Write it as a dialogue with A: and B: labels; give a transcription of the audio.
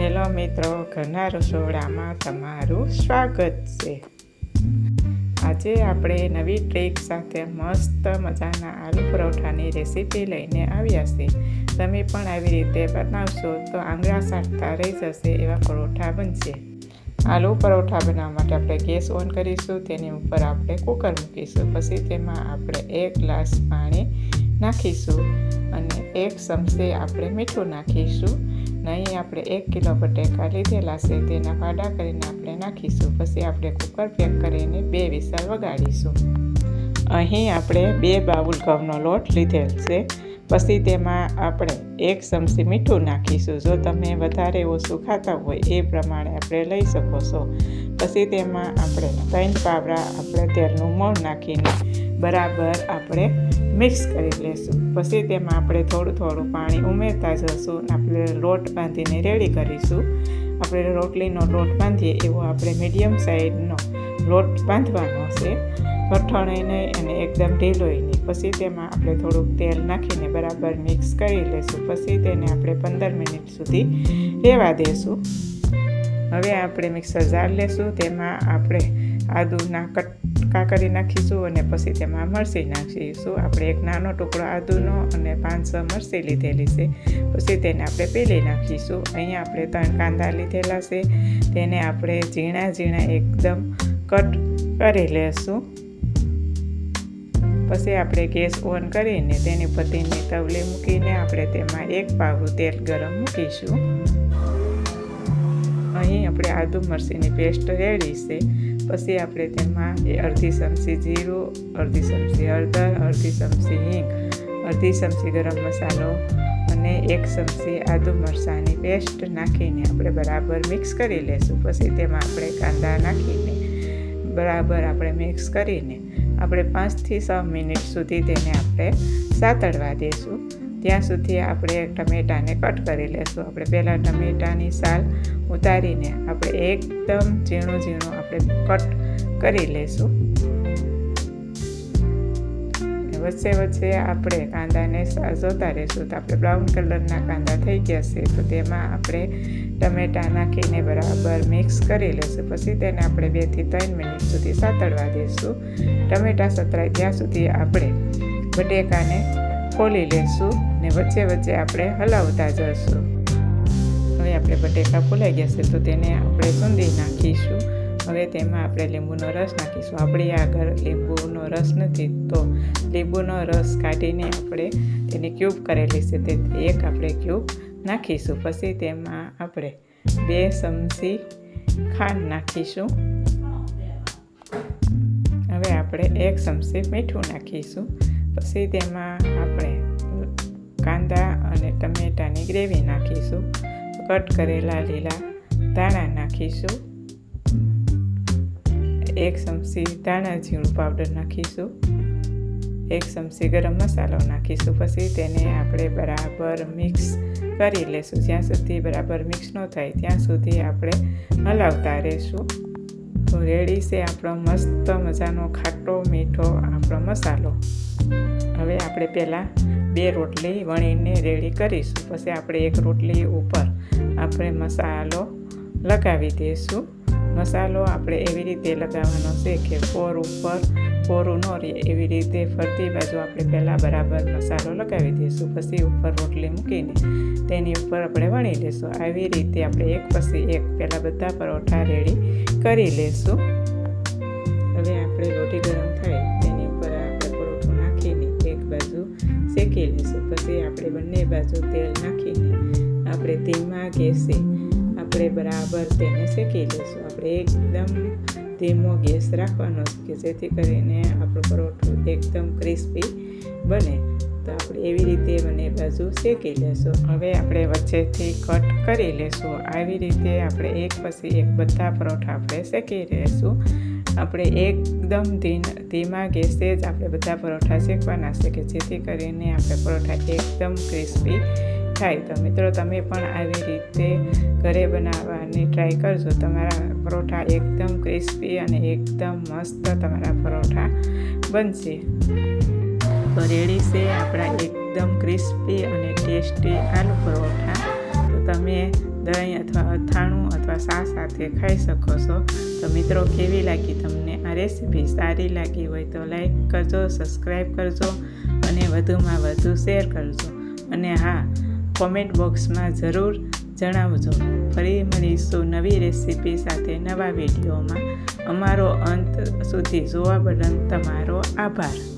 A: Hello મિત્રો, ઘરના રસોડામાં તમારું સ્વાગત છે. આજે આપણે નવી ટ્રીક સાથે મસ્ત મજાના આલુ પરોઠાની રેસીપી લઈને આવ્યા છે તમે પણ આવી રીતે બનાવશો તો આંગળા સાટતા રહી જશે એવા પરોઠા બનશે. આલુ પરોઠા બનાવવા માટે આપણે ગેસ ઓન કરીશું, તેની ઉપર આપણે કુકર મૂકીશું. પછી તેમાં આપણે એક ગ્લાસ પાણી નાખીશું અને એક ચમચી આપણે મીઠું નાખીશું. નહીં આપણે એક કિલો બટેકા લીધેલા છે, તેના ફાડા કરીને આપણે નાખીશું. પછી આપણે કુકર પેક કરીને બે વિસલ વગાડીશું. અહીં આપણે બે બાઉલ ઘઉંનો લોટ લીધેલ છે. પછી તેમાં આપણે એક ચમચી મીઠું નાખીશું. જો તમે વધારે ઓછું ખાતા હોય એ પ્રમાણે આપણે લઈ શકો છો. પછી તેમાં આપણે ત્રણ પાવડા આપણે તેલનું મોણ નાખીને બરાબર આપણે મિક્સ કરી લઈશું પછી તેમાં આપણે થોડું થોડું પાણી ઉમેરતા જઈશું આપણે લોટ બાંધીને રેડી કરીશું. આપણે રોટલીનો લોટ બાંધીએ એવો આપણે મીડિયમ સાઇઝનો લોટ બાંધવાનો છે. કઠણાઈ નહીં અને એકદમ ઢીલોય પછી તેમાં આપણે થોડુંક તેલ નાખીને બરાબર મિક્સ કરી લઈશું પછી તેને આપણે પંદર મિનિટ સુધી રહેવા દઈશું હવે આપણે મિક્સર જાર લેશું. તેમાં આપણે આદુના કટકા કરી નાખીશું અને પછી તેમાં મરચી નાખીશું. આપણે એક નાનો ટુકડો આદુનો અને પાંચસો મરચી લીધેલી છે. પછી તેને આપણે પેલી નાખીશું. અહીંયા આપણે ત્રણ કાંદા લીધેલા છે. તેને આપણે ઝીણા ઝીણા એકદમ કટ કરી લેશું. પછી આપણે ગેસ ઓન કરીને તેની પતિની તવલી મૂકીને આપણે તેમાં એક પાવું તેલ ગરમ મૂકીશું. અહીં આપણે આદુ મરચીની પેસ્ટ રેડી છે. પછી આપણે તેમાં અડધી ચમચી જીરું, અડધી ચમચી હળદર, અડધી ચમચી હિંગ, અડધી ચમચી ગરમ મસાલો અને એક ચમચી આદુ મરચાંની પેસ્ટ નાખીને આપણે બરાબર મિક્સ કરી લેશું. પછી તેમાં આપણે કાંદા નાખીને બરાબર આપણે મિક્સ કરીને આપણે પાંચથી છ મિનિટ સુધી તેને આપણે સાતળવા દઈશું ત્યાં સુધી આપણે ટમેટાને કટ કરી લેશું. આપણે પહેલાં ટમેટાની સાલ ઉતારીને આપણે એકદમ ઝીણું ઝીણું આપણે કટ કરી લેશું. વચ્ચે વચ્ચે આપણે કાંદાને જોતા રહીશું. તો આપણે બ્રાઉન કલરના કાંદા થઈ ગયા છે. તો તેમાં આપણે ટમેટા નાખીને બરાબર મિક્સ કરી લઈશું પછી તેને આપણે બેથી ત્રણ મિનિટ સુધી સાતળવા દઈશું ટમેટા સતરાય ત્યાં સુધી આપણે બટેકાને ખોલી લેશું ને વચ્ચે વચ્ચે આપણે હલાવતા જઈશું હવે આપણે બટેકા ફૂલાઈ ગયા છે તો તેને આપણે સુંદી નાખીશું. હવે તેમાં આપણે લીંબુનો રસ નાખીશું. આપણે આગળ લીંબુનો રસ નથી તો લીંબુનો રસ કાઢીને આપણે તેને ક્યુબ કરેલી છે તે એક આપણે ક્યુબ નાખીશું. પછી તેમાં આપણે બે ચમચી ખાંડ નાખીશું. હવે આપણે એક ચમચી મીઠું નાખીશું. પછી તેમાં આપણે કાંદા અને ટમેટાની ગ્રેવી નાખીશું. કટ કરેલા લીલા ધાણા નાખીશું. એક ચમચી ધાણા ઝીણું પાવડર નાખીશું. એક ચમચી ગરમ મસાલો નાખીશું. પછી તેને આપણે બરાબર મિક્સ કરી લેશું. જ્યાં સુધી બરાબર મિક્સ ન થાય, ત્યાં સુધી આપણે હલાવતા રહીશું. તો રેડી છે આપણો મસ્ત મજાનો ખાટો મીઠો આપણો મસાલો. હવે આપણે પહેલાં બે રોટલી વણીને રેડી કરીશું. પછી આપણે એક રોટલી ઉપર આપણે મસાલો લગાવી દઈશું. મસાલો આપણે એવી રીતે લગાવવાનો છે કે ફોર ઉપર ફોરું ન રહે. એવી રીતે ફરતી બાજુ આપણે પહેલાં બરાબર મસાલો લગાવી દઈશું. પછી ઉપર રોટલી મૂકીને તેની ઉપર આપણે વણી લઈશું. આવી રીતે આપણે એક પછી એક પહેલાં બધા પરોઠા રેડી કરી લઈશું. શેકી લઈશું પછી આપણે બંને બાજુ તેલ નાખીને આપણે ધીમા ગેસે આપણે બરાબર તેને શેકી લઈશું આપણે એકદમ ધીમો ગેસ રાખવાનો કે જેથી કરીને આપણો પરોઠું એકદમ ક્રિસ્પી બને. તો આપણે એવી રીતે બંને બાજુ શેકી લેશું. હવે આપણે વચ્ચેથી કટ કરી લેશું. આવી રીતે આપણે એક પછી એક બધા પરોઠા આપણે શેકી લેશું. આપણે એકદમ ધીમા ગેસે જ આપણે બધા પરોઠા શેકવાના છે કે જેથી કરીને આપણે પરોઠા એકદમ ક્રિસ્પી થાય. તો મિત્રો, તમે પણ આવી રીતે ઘરે બનાવવાની ટ્રાય કરજો. તમારા પરોઠા એકદમ ક્રિસ્પી અને એકદમ મસ્ત તમારા પરોઠા બનશે. તો રેડી છે આપણા એકદમ ક્રિસ્પી અને ટેસ્ટી આલુ પરોઠા. તો તમે દહીં અથવા અથાણું અથવા શાક સાથે ખાઈ શકો છો. તો મિત્રો, કેવી લાગી તમને આ રેસીપી? સારી લાગી હોય તો લાઈક કરજો, સબસ્ક્રાઈબ કરજો અને વધુમાં વધુ શેર કરજો. અને હા, કોમેન્ટ બોક્સમાં જરૂર જણાવજો. ફરી મળીશું નવી રેસીપી સાથે નવા વિડીયોમાં. અમારો અંત સુધી જોવા બદલ તમારો આભાર.